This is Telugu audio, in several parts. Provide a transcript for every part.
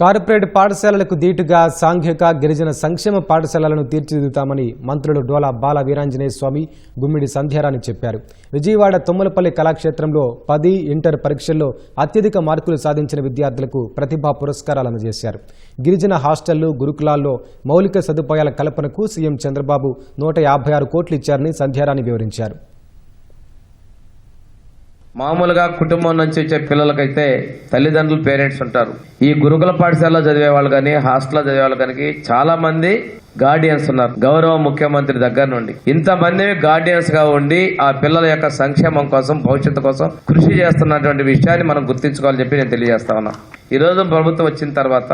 కార్పొరేట్ పాఠశాలలకు దీటుగా సాంఘిక గిరిజన సంక్షేమ పాఠశాలలను తీర్చిదిద్దుతామని మంత్రులు డోలా బాల వీరాంజనేయ స్వామి గుమ్మిడి సంధ్యారాణి చెప్పారు. విజయవాడ తుమ్మలపల్లి కళాక్షేత్రంలో పది ఇంటర్ పరీక్షల్లో అత్యధిక మార్కులు సాధించిన విద్యార్థులకు ప్రతిభా పురస్కారాలు అందజేశారు. గిరిజన హాస్టళ్ళు గురుకులాల్లో మౌలిక సదుపాయాల కల్పనకు సీఎం చంద్రబాబు నూట యాభై ఆరు కోట్లు ఇచ్చారని సంధ్యారాణి వివరించారు. మామూలుగా కుటుంబం నుంచి వచ్చే పిల్లలకైతే తల్లిదండ్రులు పేరెంట్స్ ఉంటారు. ఈ గురుకుల పాఠశాలలో చదివే వాళ్ళు కానీ హాస్టల్లో చదివే వాళ్ళు కానీ చాలా మంది గార్డియన్స్ ఉన్నారు గౌరవ ముఖ్యమంత్రి దగ్గర నుండి. ఇంతమంది గార్డియన్స్గా ఉండి ఆ పిల్లల యొక్క సంక్షేమం కోసం భవిష్యత్తు కోసం కృషి చేస్తున్నటువంటి విషయాన్ని మనం గుర్తించుకోవాలని చెప్పి నేను తెలియజేస్తా ఉన్నా. ఈ రోజు ప్రభుత్వం వచ్చిన తర్వాత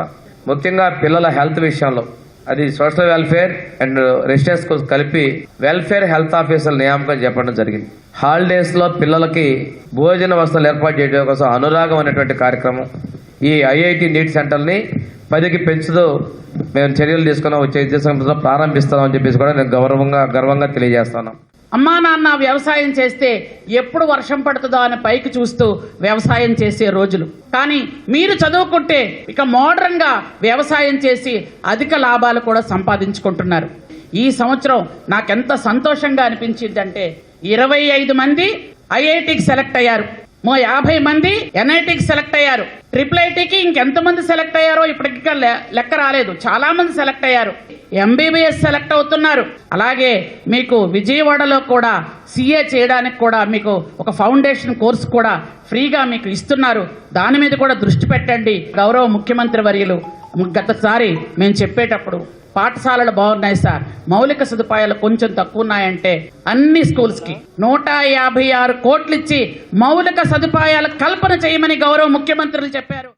ముఖ్యంగా పిల్లల హెల్త్ విషయంలో అది సోషల్ వెల్ఫేర్ అండ్ రెసిడెన్స్ కలిపి వెల్ఫేర్ హెల్త్ ఆఫీసర్ నియామకం చెప్పడం జరిగింది. హాలిడేస్లో పిల్లలకి భోజన వసతులు ఏర్పాటు చేయడం కోసం అనురాగం అనేటువంటి కార్యక్రమం. ఈ ఐఐటి నీట్ సెంటర్ని పదికి పెంచుతూ మేము చర్యలు తీసుకున్నాం. వచ్చే విద్యా ప్రారంభిస్తామని చెప్పేసి కూడా నేను గౌరవంగా గర్వంగా తెలియజేస్తున్నాం. అమ్మా నాన్న వ్యవసాయం చేస్తే ఎప్పుడు వర్షం పడుతుందో అని పైకి చూస్తూ వ్యవసాయం చేసే రోజులు. కానీ మీరు చదువుకుంటే ఇక మోడర్న్గా వ్యవసాయం చేసి అధిక లాభాలు కూడా సంపాదించుకుంటున్నారు. ఈ సంవత్సరం నాకెంత సంతోషంగా అనిపించిందంటే ఇరవై ఐదు మంది ఐఐటికి సెలెక్ట్ అయ్యారు. మో యాభై మంది ఎన్ఐటికి సెలెక్ట్ అయ్యారు. ట్రిపుల్ ఐటీకి ఇంకెంతమంది సెలెక్ట్ అయ్యారో ఇప్పటికి లె- లెక్క రాలేదు. చాలా మంది సెలెక్ట్ అయ్యారు. ఎంబీబీఎస్ సెలెక్ట్ అవుతున్నారు. అలాగే మీకు విజయవాడలో కూడా సీఏ చేయడానికి కూడా మీకు ఒక ఫౌండేషన్ కోర్సు కూడా ఫ్రీగా మీకు ఇస్తున్నారు. దాని మీద కూడా దృష్టి పెట్టండి గౌరవ ముఖ్యమంత్రి వర్యులు. గతసారి మేము చెప్పేటప్పుడు పాఠశాలలు బాగున్నాయి సార్. మౌలిక సదుపాయాలు కొంచెం తక్కువ ఉన్నాయంటే అన్ని స్కూల్స్కి నూట యాభై ఆరు కోట్లు ఇచ్చి మౌలిక సదుపాయాల కల్పన చేయమని గౌరవ ముఖ్యమంత్రులు చెప్పారు.